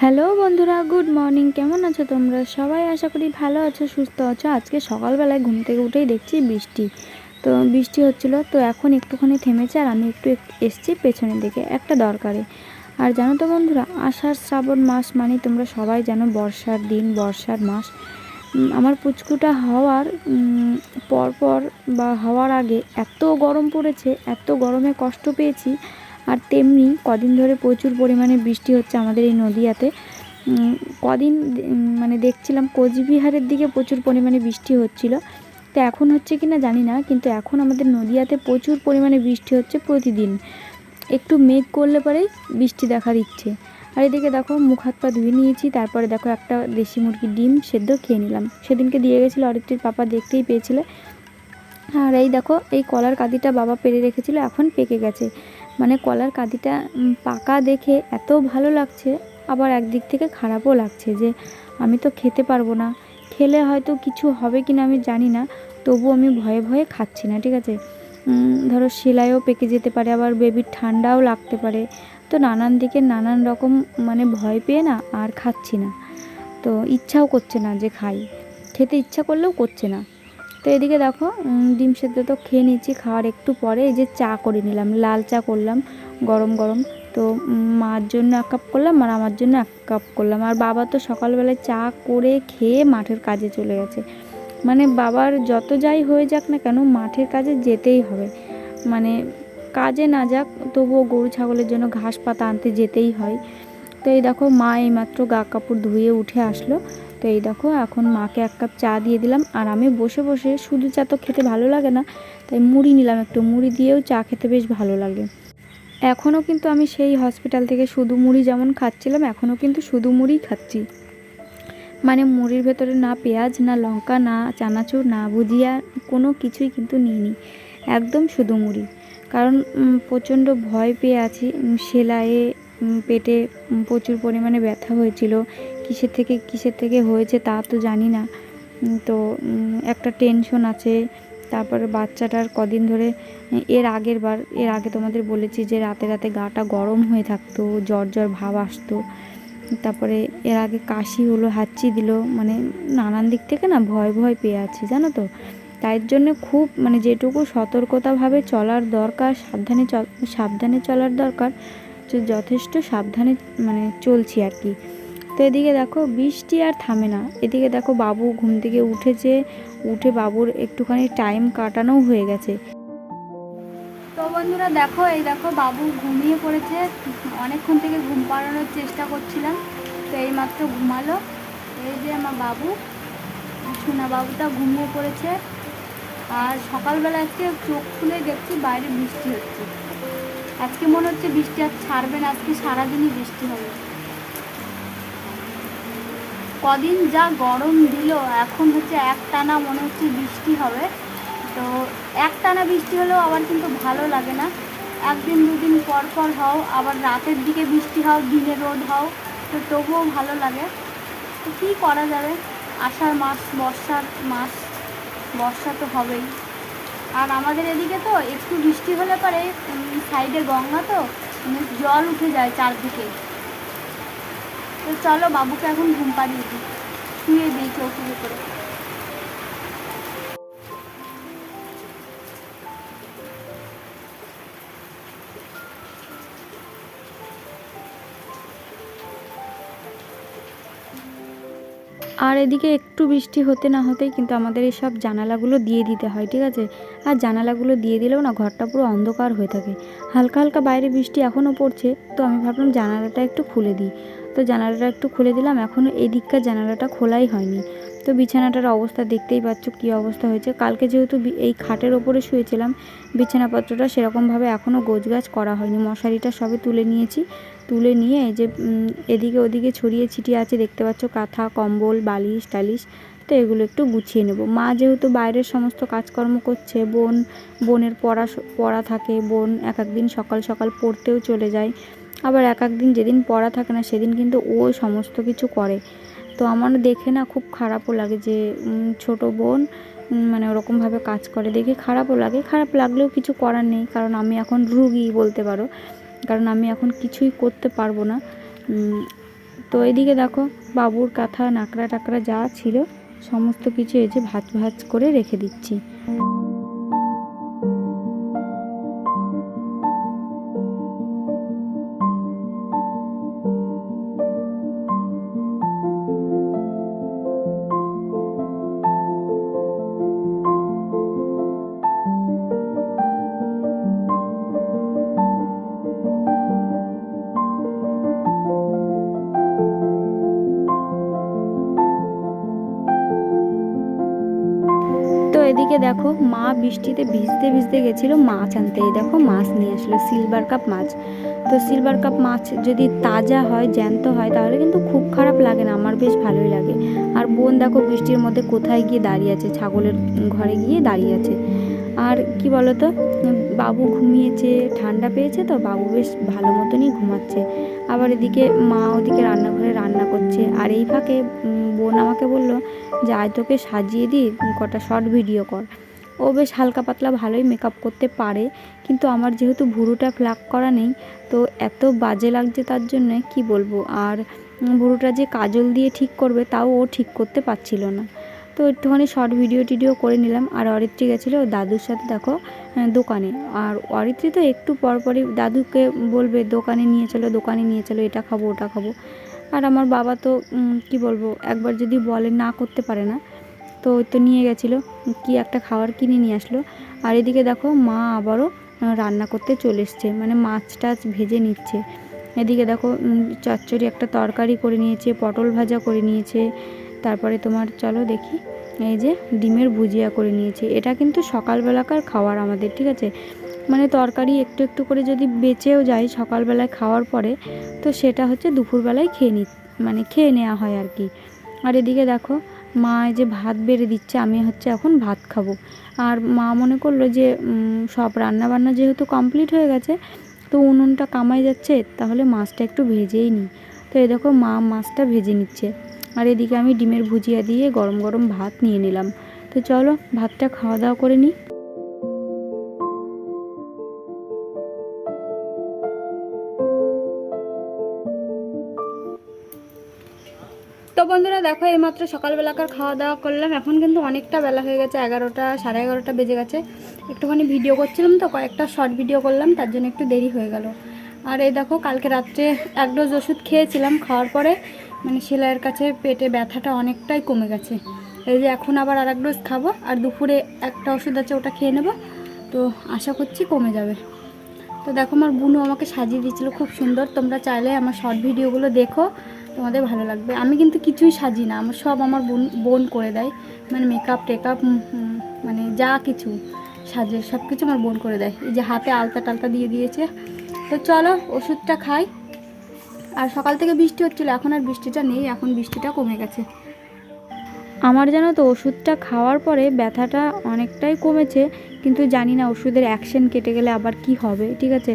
Hello বন্ধুরা, good morning. কেমন আছো তোমরা? সবাই আশা করি ভালো আছো, সুস্থ আছো। আজকে সকালবেলায় ঘুম থেকে উঠেই দেখছি বৃষ্টি। তো বৃষ্টি হচ্ছিল, তো এখন একটুখানি থেমেছে আর আমি একটু এক- এসছি পেছনের দিকে, একটা দরকারে। আর জানো তো বন্ধুরা, আষাঢ় শ্রাবণ মাস মানে তোমরা সবাই জানো বর্ষার দিন, বর্ষার মাস। আমার পুচকুটা হওয়ার পরপর বা হওয়ার আগে এত গরম পড়েছে, এত গরমে কষ্ট পেয়েছি। আর তেমনি কদিন ধরে প্রচুর পরিমাণে বৃষ্টি হচ্ছে আমাদের এই নদীয়াতে। কদিন মানে দেখছিলাম কোচবিহারের দিকে প্রচুর পরিমাণে বৃষ্টি হচ্ছিল। তো এখন হচ্ছে কি না জানি না, কিন্তু এখন আমাদের নদীয়াতে প্রচুর পরিমাণে বৃষ্টি হচ্ছে প্রতিদিন। একটু মেঘ করলে পরেই বৃষ্টি দেখার ইচ্ছে আর এদিকে দেখো মুখ হাত পা ধুয়ে নিয়েছি, তারপরে দেখো একটা দেশি মুরগির ডিম সেদ্ধ খেয়ে নিলাম। সেদিনকে দিয়ে গেছিল অরিত্রির পাপা, দেখতেই পেয়েছিলে। আর এই দেখো, এই কলার কাঁদিটা বাবা পেরে রেখেছিল, এখন পেকে গেছে। মানে কলার কাঁদিটা পাকা দেখে এত ভালো লাগছে, আবার একদিক থেকে খারাপও লাগছে যে আমি তো খেতে পারব না। খেলে হয়তো কিছু হবে কি না আমি জানি না, তবু আমি ভয়ে ভয়ে খাচ্ছি না, ঠিক আছে? ধরো সেলাইও পেকে যেতে পারে, আবার বেবির ঠান্ডাও লাগতে পারে। তো নানান দিকে নানান রকম মানে ভয় পেয়ে না আর খাচ্ছি না। তো ইচ্ছাও করছে না যে খাই। খেতে ইচ্ছা করলেও করছে না। তো এদিকে দেখো ডিম সেদ্ধ তো খেয়ে নিচ্ছি খাওয়ার একটু পরে এই যে চা করে নিলাম, লাল চা করলাম, গরম গরম। তো মার জন্য এক কাপ করলাম আর আমার জন্য এক কাপ করলাম। আর বাবা তো সকালবেলায় চা করে খেয়ে মাঠের কাজে চলে গেছে। মানে বাবার যত যাই হয়ে যাক না কেন, মাঠের কাজে যেতেই হবে। মানে কাজে না যাক, তবুও গরু ছাগলের জন্য ঘাস পাতা আনতে যেতেই হয়। তো এই দেখো, মা এইমাত্র গা কাপড় ধুয়ে উঠে আসলো। তো এই দেখো, এখন মাকে এক কাপ চা দিয়ে দিলাম। আর আমি বসে বসে শুধু চা তো খেতে ভালো লাগে না, তাই মুড়ি নিলাম একটু। মুড়ি দিয়েও চা খেতে বেশ ভালো লাগে। এখনও কিন্তু আমি সেই হসপিটাল থেকে শুধু মুড়ি যেমন খাচ্ছিলাম, এখনও কিন্তু শুধু মুড়িই খাচ্ছি। মানে মুড়ির ভেতরে না পেঁয়াজ, না লঙ্কা, না চানাচুর, না ভুজিয়া, কোনো কিছুই কিন্তু নিইনি। একদম শুধু মুড়ি। কারণ প্রচণ্ড ভয় পেয়ে আছি। সেলাইয়ে পেটে প্রচুর পরিমাণে ব্যথা হয়েছিল। কিসের থেকে কিসের থেকে হয়েছে তা তো জানি না। তো একটা টেনশন আছে। তারপরে বাচ্চাটার কদিন ধরে, এর আগের বার, এর আগে তোমাদের বলেছি যে রাতে রাতে গাটা গরম হয়ে থাকতো, জ্বর জ্বর ভাব আসতো। তারপরে এর আগে কাশি হলো, হাঁচি দিল মানে নানান দিক থেকে না ভয় ভয় পেয়ে আছি, জানো তো? তাই জন্য খুব মানে যেটুকু সতর্কতাভাবে চলার দরকার, সাবধানে সাবধানে চলার দরকার যথেষ্ট সাবধানে মানে চলছি আর কি। তো এদিকে দেখো বৃষ্টি আর থামে না। এদিকে দেখো বাবু ঘুম থেকে উঠেছে, উঠে বাবুর একটুখানি টাইম কাটানোও হয়ে গেছে। তো বন্ধুরা দেখো, এই দেখো বাবু ঘুমিয়ে পড়েছে। অনেকক্ষণ থেকে ঘুম পাড়ানোর চেষ্টা করছিলাম, তো এইমাত্র ঘুমালো। এই যে আমার বাবু, সোনা বাবুটা ঘুমিয়ে পড়েছে। আর সকালবেলা আজকে চোখ খুলে দেখছি বাইরে বৃষ্টি হচ্ছে। আজকে মনে হচ্ছে বৃষ্টি আর ছাড়বে না, আজকে সারাদিনই বৃষ্টি হবে। কদিন যা গরম দিল, এখন হচ্ছে এক টানা মনে হচ্ছে বৃষ্টি হবে। তো এক টানা বৃষ্টি হলেও আবার কিন্তু ভালো লাগে না। একদিন, দুদিন পর পর হও, আবার রাতের দিকে বৃষ্টি হও, দিনে রোদ হও, তো তবুও ভালো লাগে। তো কী করা যাবে? আষাঢ় মাস, বর্ষার মাস, বর্ষা তো হবেই। আর আমাদের এদিকে তো একটু বৃষ্টি হলে পরে সাইডে গঙ্গা তো জল উঠে যায় চারদিকে। তো চলো বাবুকে এখন ঘুম পাড়িয়ে দিই। শুয়ে দিই চৌকির উপরে আর এদিকে একটু বৃষ্টি হতে না হতেই কিন্তু আমাদের এই সব জানালাগুলো দিয়ে দিতে হয়, ঠিক আছে? আর জানালাগুলো দিয়ে দিলেও না ঘরটা পুরো অন্ধকার হয়ে থাকে। হালকা হালকা বাইরে বৃষ্টি এখনও পড়ছে, তো আমি ভাবলাম জানালাটা একটু খুলে দিই। তো জানালাটা একটু খুলে দিলাম, এখনও এদিককার জানালাটা খোলাই হয়নি। তো বিছানাটার অবস্থা দেখতেই পাচ্ছ কী অবস্থা হয়েছে। কালকে যেহেতু এই খাটের ওপরে শুয়েছিলাম, বিছানাপত্রটা সেরকমভাবে এখনও গোছগাছ করা হয়নি। মশারিটা সবে তুলে নিয়েছি। তুলে নিয়ে যে এদিকে ওদিকে ছড়িয়ে ছিটিয়ে আছে, দেখতে পাচ্ছ কাঁথা, কম্বল, বালিশ টালিশ। তো এগুলো একটু গুছিয়ে নেব। মা যেহেতু বাইরের সমস্ত কাজকর্ম করছে, বোন, বোনের পড়া পড়া থাকে, বোন এক একদিন সকাল সকাল পড়তেও চলে যায়। আবার এক একদিন যেদিন পড়া থাকে না, সেদিন কিন্তু ও সমস্ত কিছু করে। তো আমার দেখে না খুব খারাপও লাগে যে ছোট বোন মানে ওরকমভাবে কাজ করে। দেখে খারাপও লাগে, খারাপ লাগলেও কিছু করার নেই, কারণ আমি এখন রুগী বলতে পারো। কারণ আমি এখন কিছুই করতে পারব না। তো এদিকে দেখো, বাবুর কাঁথা নাকড়া টাকড়া যা ছিল, সমস্ত কিছু এই যে ভাজ ভাজ করে রেখে দিচ্ছি। এদিকে দেখো, মা বৃষ্টিতে ভিজতে ভিজতে গেছিল মাছ আনতে। এই দেখো মাছ নিয়ে আসলো সিলভার কাপ মাছ। তো সিলভার কাপ মাছ যদি তাজা হয়, জ্যান্ত হয়, তাহলে কিন্তু খুব খারাপ লাগে না, আমার বেশ ভালোই লাগে। আর বোন দেখো বৃষ্টির মধ্যে কোথায় গিয়ে দাঁড়িয়ে আছে, ছাগলের ঘরে গিয়ে দাঁড়িয়ে আছে। আর কি বলতো, বাবু ঘুমিয়েছে, ঠান্ডা পেয়েছে তো, বাবু বেশ ভালো মতনই ঘুমাচ্ছে। আবার এদিকে মা ওদিকে রান্নাঘরে রান্না করছে। আর এই ফাঁকে বোন আমাকে বলল যে আয় তোকে সাজিয়ে দিই, কটা শর্ট ভিডিও কর। ও বেশ হালকা পাতলা ভালোই মেকআপ করতে পারে, কিন্তু আমার যেহেতু ভুরুটা ফ্ল্যাক করা নেই, তো এত বাজে লাগছে তার জন্য, কি বলব? আর ভুরুটা যে কাজল দিয়ে ঠিক করবে, তাও ও ঠিক করতে পারছিল না। তো একটুখানি শর্ট ভিডিও টিডিও করে নিলাম, আর অরিত্রী গেছিল দাদুর সাথে, দেখো দোকানে। আর অরিত্রী তো একটু পরপরই দাদুকে বলবে, দোকানে নিয়ে চলো, দোকানে নিয়ে চলো, এটা খাব, ওটা খাব। আর আমার বাবা তো কি বলব, একবার যদি বলে না করতে পারে না, তো ওই তো নিয়ে গেছিল, কি একটা খাবার কিনে নিয়ে আসলো। আর এদিকে দেখো মা আবারও রান্না করতে চলে এসছে মানে মাছ টাছ ভেজে নিচ্ছে। এদিকে দেখো চচ্চড়ি একটা তরকারি করে নিয়েছে, পটল ভাজা করে নিয়েছে, তারপরে তোমার চলো দেখি, এই যে ডিমের ভুজিয়া করে নিয়েছে। এটা কিন্তু সকালবেলাকার খাবার আমাদের, ঠিক আছে? মানে তরকারি একটু একটু করে যদি বেঁচেও যায় সকালবেলায় খাওয়ার পরে, তো সেটা হচ্ছে দুপুরবেলায় খেয়ে নি মানে খেয়ে নেওয়া হয় আর কি। আর এদিকে দেখো, মা যে ভাত বেড়ে দিচ্ছে, আমি হচ্ছে এখন ভাত খাব। আর মা মনে করল যে সব রান্না বান্না যেহেতু কমপ্লিট হয়ে গেছে, তো উনুনটা কামাই যাচ্ছে, তাহলে মাছটা একটু ভেজেই নিই। তো এই দেখো, মা মাছটা ভেজে নিচ্ছে। আর এদিকে আমি ডিমের ভুজিয়া দিয়ে গরম গরম ভাত নিয়ে নিলাম। তো চলো, ভাতটা খাওয়া দাওয়া করে নিই। বন্ধুরা দেখো, এইমাত্র সকালবেলাকার খাওয়া দাওয়া করলাম। এখন কিন্তু অনেকটা বেলা হয়ে গেছে, এগারোটা, সাড়ে এগারোটা বেজে গেছে। একটুখানি ভিডিও করছিলাম তো, কয়েকটা শর্ট ভিডিও করলাম, তার জন্য একটু দেরি হয়ে গেল। আর এই দেখো, কালকে রাত্রে এক ডোজ ওষুধ খেয়েছিলাম, খাওয়ার পরে মানে সেলাইয়ের কাছে পেটে ব্যথাটা অনেকটাই কমে গেছে। এই যে এখন আবার আর এক ডোজ খাব, আর দুপুরে একটা ওষুধ আছে, ওটা খেয়ে নেব। তো আশা করছি কমে যাবে। তো দেখো, আমার বুনু আমাকে সাজিয়ে দিয়েছিল, খুব সুন্দর। তোমরা চাইলে আমার শর্ট ভিডিওগুলো দেখো। তোমাদের ভালো লাগবে। আমি কিন্তু কিছুই সাজি না, আমার সব আমার বোন বোন করে দেয়। মানে মেকআপ টেকআপ মানে যা কিছু সাজে সব কিছু আমার বোন করে দেয়। এই যে হাতে আলতা টালতা দিয়ে দিয়েছে। তো চলো, ওষুধটা খাই। আর সকাল থেকে বৃষ্টি হচ্ছিল, এখন আর বৃষ্টিটা নেই, এখন বৃষ্টিটা কমে গেছে। আমার জানো তো, ওষুধটা খাওয়ার পরে ব্যথাটা অনেকটাই কমেছে, কিন্তু জানি না ওষুধের অ্যাকশন কেটে গেলে আবার কি হবে, ঠিক আছে?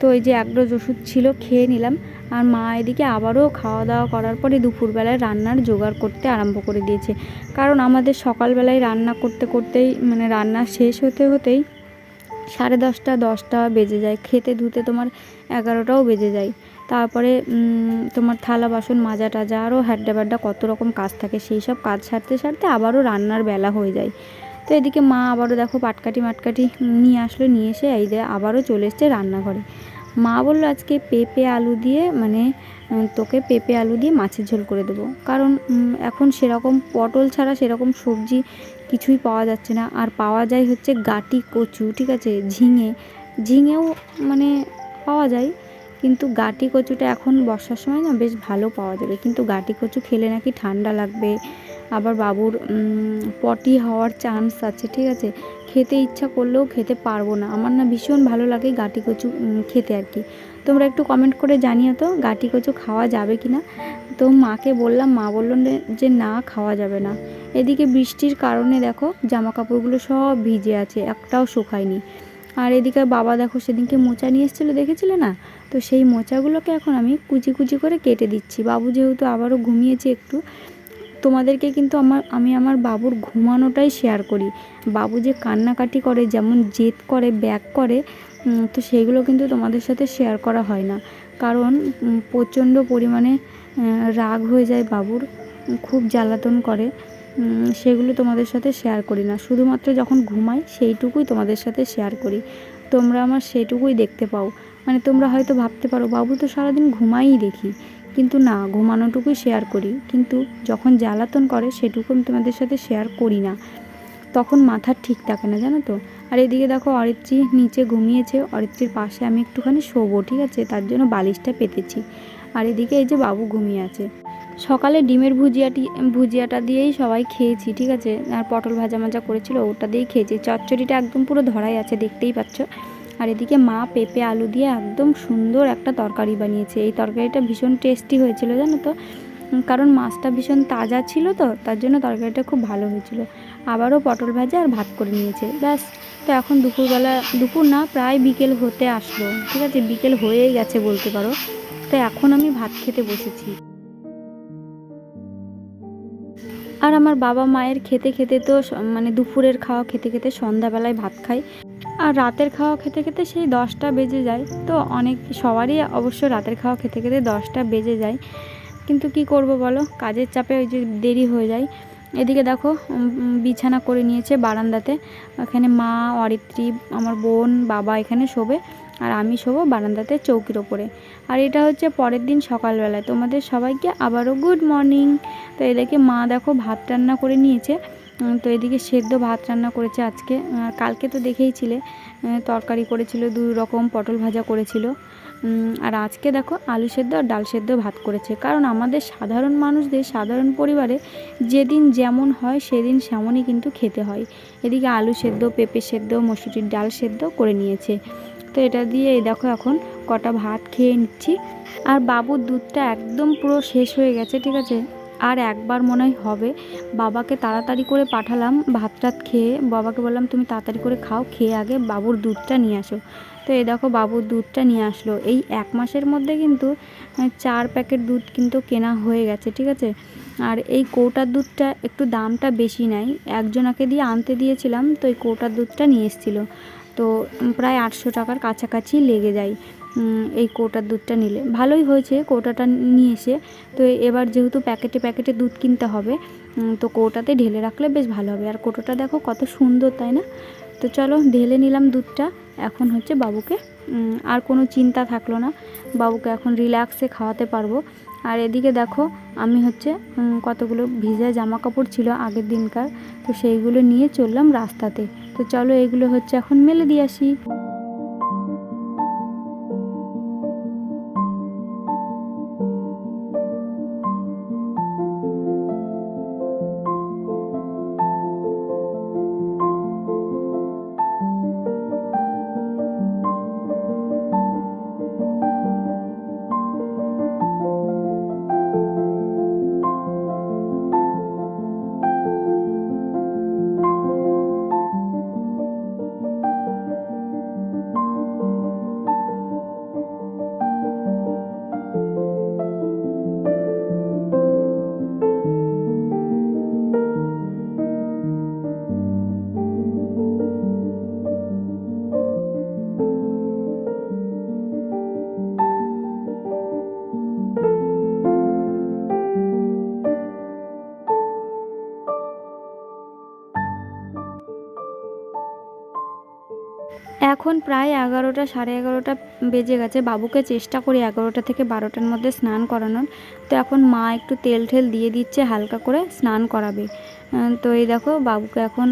তো এই যে এক ওষুধ ছিল, খেয়ে নিলাম। আর মা এদিকে আবারও খাওয়া দাওয়া করার পরে দুপুরবেলায় রান্নার জোগাড় করতে আরম্ভ করে দিয়েছে। কারণ আমাদের সকালবেলায় রান্না করতে করতেই মানে রান্না শেষ হতে হতেই সাড়ে দশটা দশটা বেজে যায়। খেতে ধুতে তোমার এগারোটাও বেজে যায়। তারপরে তোমার থালা বাসন মাজা টাজা, আরও হ্যাড্ডা ব্যাড্ডা কত রকম কাজ থাকে, সেই সব কাজ সারতে সারতে আবারও রান্নার বেলা হয়ে যায়। তো এদিকে মা আবারও দেখো পাটকাটি মাটকাটি নিয়ে আসলো, নিয়ে এসে এই আবারও চলে এসছে রান্নাঘরে। মা বলল আজকে পেঁপে আলু দিয়ে মানে তোকে পেঁপে আলু দিয়ে মাছের ঝোল করে দেবো। কারণ এখন সেরকম পটল ছাড়া সেরকম সবজি কিছুই পাওয়া যাচ্ছে না। আর পাওয়া যায় হচ্ছে গাটি কচু, ঠিক আছে? ঝিঙে। ঝিঙেও মানে পাওয়া যায়। কিন্তু গাটি কচুটা এখন বর্ষার সময় না বেশ ভালো পাওয়া যাবে। কিন্তু গাটি কচু খেলে নাকি ঠান্ডা লাগবে। আবার বাবুর পটি হওয়ার চান্স আছে, ঠিক আছে? খেতে ইচ্ছা করলেও খেতে পারব না। আমার না ভীষণ ভালো লাগে গাটি কচু খেতে আর কি। তোমরা একটু কমেন্ট করে জানিও তো, গাটি কচু খাওয়া যাবে কি না তো মাকে বললাম, মা বলল যে- না, খাওয়া যাবে না। এদিকে বৃষ্টির কারণে দেখো জামা কাপড়গুলো সব ভিজে আছে, একটাও শুকায়নি। আর এদিকে বাবা দেখো, সেদিনকে মোচা নিয়ে এসেছিল, দেখেছিলে না? তো সেই মোচাগুলোকে এখন আমি কুচি কুচি করে কেটে দিচ্ছি। বাবু যেহেতু আবারও ঘুমিয়েছে একটু তোমাদেরকে কিন্তু আমার, আমি আমার বাবুর ঘুমানোটাই শেয়ার করি। বাবু যে কান্নাকাটি করে, যেমন জেদ করে, ব্যাক করে তো সেগুলো কিন্তু তোমাদের সাথে শেয়ার করা হয় না। কারণ প্রচণ্ড পরিমাণে রাগ হয়ে যায় বাবুর খুব জ্বালাতন করে সেগুলো তোমাদের সাথে শেয়ার করি না। শুধুমাত্র যখন ঘুমাই, সেইটুকুই তোমাদের সাথে শেয়ার করি। তোমরা আমার সেইটুকুই দেখতে পাও। মানে তোমরা হয়তো ভাবতে পারো, বাবু তো সারাদিন ঘুমাই দেখি। কিন্তু না, ঘুমানোটুকুই শেয়ার করি। কিন্তু যখন জ্বালাতন করে, সেটুকু আমি তোমাদের সাথে শেয়ার করি না। তখন মাথার ঠিক থাকে না, জানো তো? আর এদিকে দেখো, অরিত্রী নিচে ঘুমিয়েছে। অরিত্রীর পাশে আমি একটুখানি শোবো, ঠিক আছে? তার জন্য বালিশটা পেতেছি। আর এদিকে এই যে বাবু ঘুমিয়ে আছে। সকালে ডিমের ভুজিয়াটি, ভুজিয়াটা দিয়েই সবাই খেয়েছি, ঠিক আছে? আর পটল ভাজা মাজা করেছিল, ওটা দিয়েই খেয়েছি। চচ্চড়িটা একদম পুরো ধরাই আছে, দেখতেই পাচ্ছ? আর এদিকে মা পেঁপে, আলু দিয়ে একদম সুন্দর একটা তরকারি বানিয়েছে। এই তরকারিটা ভীষণ টেস্টি হয়েছিল, জানো তো? কারণ মাছটা ভীষণ তাজা ছিল তো, তার জন্য তরকারিটা খুব ভালো হয়েছিল। আবারও পটল ভাজা আর ভাত করে নিয়েছে। ব্যাস, তো এখন দুপুরবেলা, দুপুর না, প্রায় বিকেল হতে আসলো। ঠিক আছে, বিকেল হয়েই গেছে বলতে পারো। তো এখন আমি ভাত খেতে বসেছি। আর আমার বাবা মায়ের খেতে খেতে তো মানে দুপুরের খাওয়া খেতে খেতে সন্ধ্যাবেলায় ভাত খাই আর রাতের খাওয়া খেতে খেতে সেই দশটা বেজে যায়। তো অনেক, সবারই অবশ্য রাতের খাওয়া খেতে খেতে দশটা বেজে যায়। কিন্তু কি করব বলো? কাজের চাপে ওই যে দেরি হয়ে যায়। এদিকে দেখো বিছানা করে নিয়েছে বারান্দাতে। এখানে মা, অরিত্রী, আমার বোন, বাবা এখানে শোবে আর আমি শোবো বারান্দাতে চৌকির ওপরে। আর এটা হচ্ছে পরের দিন সকালবেলায়। তোমাদের সবাইকে আবারও গুড মর্নিং তো এদিকে মা দেখো ভাত রান্না করে নিয়েছে। তো এদিকে সেদ্ধ ভাত রান্না করেছে আজকে। আর কালকে তো দেখেইছিলে তরকারি করেছিল দুই রকম পটল ভাজা করেছিল। আর আজকে দেখো আলু সেদ্ধ আর ডাল সেদ্ধ ভাত করেছে। কারণ আমাদের সাধারণ মানুষদের, সাধারণ পরিবারে যেদিন যেমন হয়, সেদিন সেমনই কিন্তু খেতে হয়। এদিকে আলু সেদ্ধ, পেঁপে সেদ্ধ, মসুরির ডাল সেদ্ধ করে নিয়েছে। তো এটা দিয়ে এই দেখো এখন কটা ভাত খেয়ে নিচ্ছি। আর বাবুর দুধটা একদম পুরো শেষ হয়ে গেছে, ঠিক আছে? আর একবার মনে হবে। বাবাকে তাড়াতাড়ি করে পাঠালাম ভাত টাত খেয়ে। বাবাকে বললাম, তুমি তাড়াতাড়ি করে খাও, খেয়ে আগে বাবুর দুধটা নিয়ে আসো। তো এই দেখো বাবুর দুধটা নিয়ে আসলো। এই এক মাসের মধ্যে কিন্তু চার প্যাকেট দুধ কিন্তু কেনা হয়ে গেছে, ঠিক আছে? আর এই কৌটার দুধটা একটু দামটা বেশি নেয় একজনাকে দিয়ে আনতে দিয়েছিলাম, তো এই কৌটার দুধটা নিয়ে এসেছিল। তো প্রায় আটশো টাকার কাছাকাছি লেগে যায়। এই কৌটার দুধটা নিলে। ভালোই হয়েছে কৌটাটা নিয়ে এসে। তো এবার যেহেতু প্যাকেটে প্যাকেটে দুধ কিনতে হবে তো কৌটাতে ঢেলে রাখলে বেশ ভালো হবে। আর কৌটোটা দেখো কত সুন্দর, তাই না? তো চলো ঢেলে নিলাম দুধটা। এখন হচ্ছে বাবুকে আর কোনো চিন্তা থাকল না। বাবুকে এখন রিল্যাক্সে খাওয়াতে পারব। আর এদিকে দেখো আমি হচ্ছে কতগুলো ভিজা জামা কাপড় ছিল আগের দিনকার। তো সেইগুলো নিয়ে চললাম রাস্তাতে। তো চলো এগুলো হচ্ছে এখন মেলে দিয়ে আসি। প্রায় এগারোটা, সাড়ে এগারোটা বেজে গেছে। বাবুকে চেষ্টা করি এগারোটা থেকে বারোটার মধ্যে স্নান করানোর। তো এখন মা একটু তেল ঠেল দিয়ে দিচ্ছে, হালকা করে স্নান করাবে। তো এই দেখো বাবুকে এখন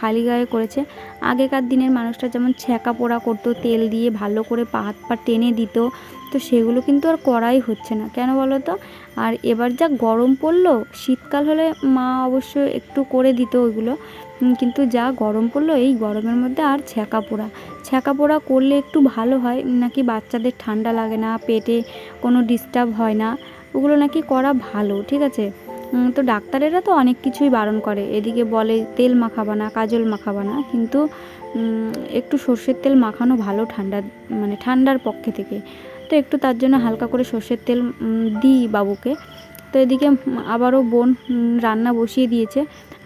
খালি গায়ে করেছে। আগেকার দিনের মানুষটা যেমন ছ্যাঁকা পোড়া করতো, তেল দিয়ে ভালো করে পা হাত পা টেনে দিত, তো সেগুলো কিন্তু আর করাই হচ্ছে না। কেন বলো তো? আর এবার যা গরম পড়ল, শীতকাল হলে মা অবশ্য একটু করে দিত ওইগুলো। কিন্তু যা গরম পড়ল, এই গরমের মধ্যে আর ছ্যাঁকা পোড়া। ছ্যাঁকা পোড়া করলে একটু ভালো হয়, নাকি বাচ্চাদের ঠান্ডা লাগে না, পেটে কোনো ডিস্টার্ব হয় না, ওগুলো নাকি করা ভালো, ঠিক আছে? তো ডাক্তারেরা তো অনেক কিছুই বারণ করে। এদিকে বলে তেল মাখাবা না, কাজল মাখাবা না, কিন্তু একটু সর্ষের তেল মাখানো ভালো ঠান্ডা মানে ঠান্ডার পক্ষে থেকে। তো একটু তার জন্য হালকা করে সর্ষের তেল দিই বাবুকে। তো এদিকে আবারও বোন রান্না বসিয়ে দিয়েছে,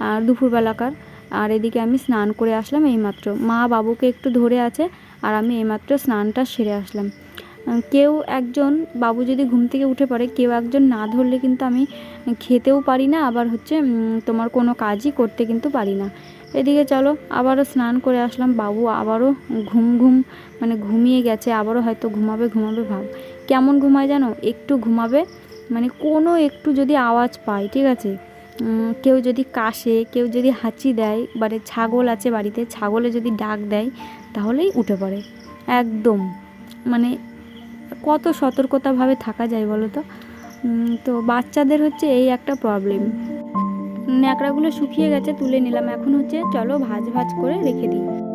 আর দুপুরবেলাকার। আর এদিকে আমি স্নান করে আসলাম এইমাত্র। মা বাবুকে একটু ধরে আছে আর আমি এইমাত্র স্নানটা সেরে আসলাম। কেউ একজন, বাবু যদি ঘুম থেকে উঠে পড়ে, কেউ একজন না ধরলে কিন্তু আমি খেতেও পারি না, আবার হচ্ছে তোমার কোনো কাজই করতে কিন্তু পারি না। এদিকে চলো, আবারও স্নান করে আসলাম। বাবু আবারও ঘুম ঘুম মানে ঘুমিয়ে গেছে, আবারও হয়তো ঘুমাবে ঘুমাবে ভাব। কেমন ঘুমায় জানো? একটু ঘুমাবে মানে কোনো একটু যদি আওয়াজ পায়, ঠিক আছে? কেউ যদি কাশে, কেউ যদি হাঁচি দেয় মানে ছাগল আছে বাড়িতে, ছাগলে যদি ডাক দেয়, তাহলেই উঠে পড়ে। একদম। মানে কত সতর্কতাভাবে থাকা যায় বলো তো? তো বাচ্চাদের হচ্ছে এই একটা প্রবলেম ন্যাকড়াগুলো শুকিয়ে গেছে, তুলে নিলাম। এখন হচ্ছে চলো ভাজ ভাজ করে রেখে দিই।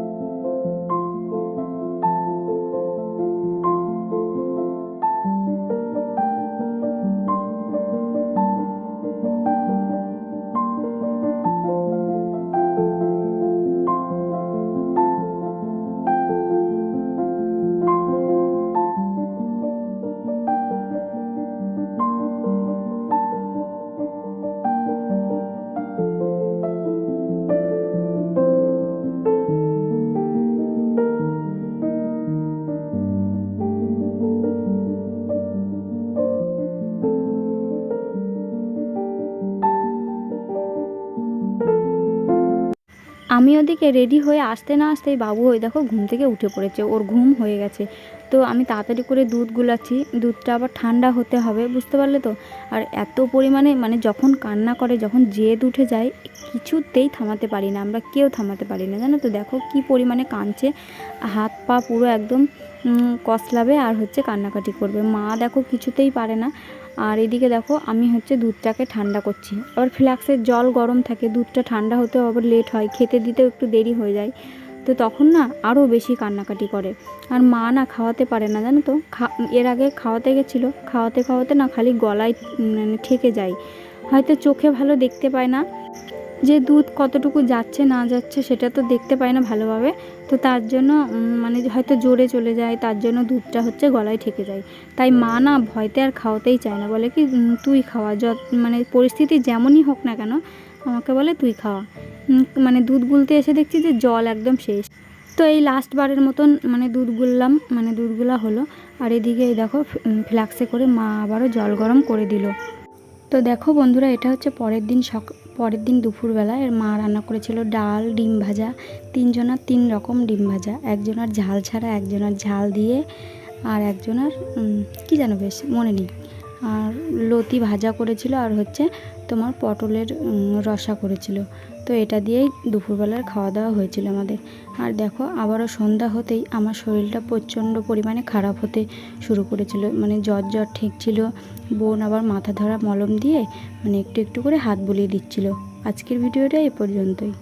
ওদিকে রেডি হয়ে আসতে না আসতেই বাবু হয়ে দেখো ঘুম থেকে উঠে পড়েছে, ওর ঘুম হয়ে গেছে। তো আমি তাড়াতাড়ি করে দুধ গুলাচ্ছি, দুধটা আবার ঠান্ডা হতে হবে, বুঝতে পারলে তো? আর এত পরিমাণে মানে যখন কান্না করে, যখন জেদ উঠে যায়, কিছুতেই থামাতে পারি না, আমরা কেউ থামাতে পারি না, জানো তো? দেখো কি পরিমাণে কাঁদছে, হাত পা পুরো একদম কসলাবে আর হচ্ছে কান্নাকাটি করবে। মা দেখো কিছুতেই পারে না আর এদিকে দেখো, আমি হচ্ছে দুধটাকে ঠান্ডা করছি। আবার ফ্ল্যাক্সের জল গরম থাকে, দুধটা ঠান্ডা হতেও আবার লেট হয়, খেতে দিতেও একটু দেরি হয়ে যায়। তো তখন না আরও বেশি কান্নাকাটি করে। আর মা না খাওয়াতে পারে না, জানো তো? এর আগে খাওয়াতে গেছিল, খাওয়াতে খাওয়াতে না খালি গলায় মানে ঠেকে যায়। হয়তো চোখে ভালো দেখতে পায় না। যে দুধ কতটুকু যাচ্ছে না যাচ্ছে সেটা তো দেখতে পায় না ভালোভাবে। তো তার জন্য মানে হয়তো জোরে চলে যায়, তার জন্য দুধটা হচ্ছে গলায় ঠেকে যায়। তাই মা না ভয়তে আর খাওয়াতেই চায় না। বলে কি তুই খাওয়া, যত মানে পরিস্থিতি যেমনই হোক না কেন, আমাকে বলে তুই খাওয়া। মানে দুধ গুলতে এসে দেখছি যে জল একদম শেষ। তো এই লাস্ট বারের মতন মানে দুধ গুললাম মানে দুধগুলা হলো। আর এদিকে এই দেখো ফ্ল্যাক্সে করে মা আবারও জল গরম করে দিল। তো দেখো বন্ধুরা, এটা হচ্ছে পরের দিন সক পরের দিন দুপুরবেলা এর মা রান্না করেছিল ডাল, ডিম ভাজা। তিনজনার তিন রকম ডিম ভাজা। একজনের ঝাল ছাড়া একজনের ঝাল দিয়ে আর একজনের কি জানো বেশ, মনে নেই। আর লতি ভাজা করেছিল আর হচ্ছে তোমার পটলের রসা করেছিল। তো এটা দিয়েই দুপুরবেলার খাওয়া দাওয়া হয়েছিল আমাদের। আর দেখো, আবারও সন্ধ্যা হতেই আমার শরীরটা প্রচণ্ড পরিমাণে খারাপ হতে শুরু করেছিল। মানে জ্বর জ্বর ঠেকছিল, বোন আবার মাথা ধরা মলম দিয়ে মানে একটু একটু করে হাত বুলিয়ে দিচ্ছিল। আজকের ভিডিওটা এ পর্যন্তই।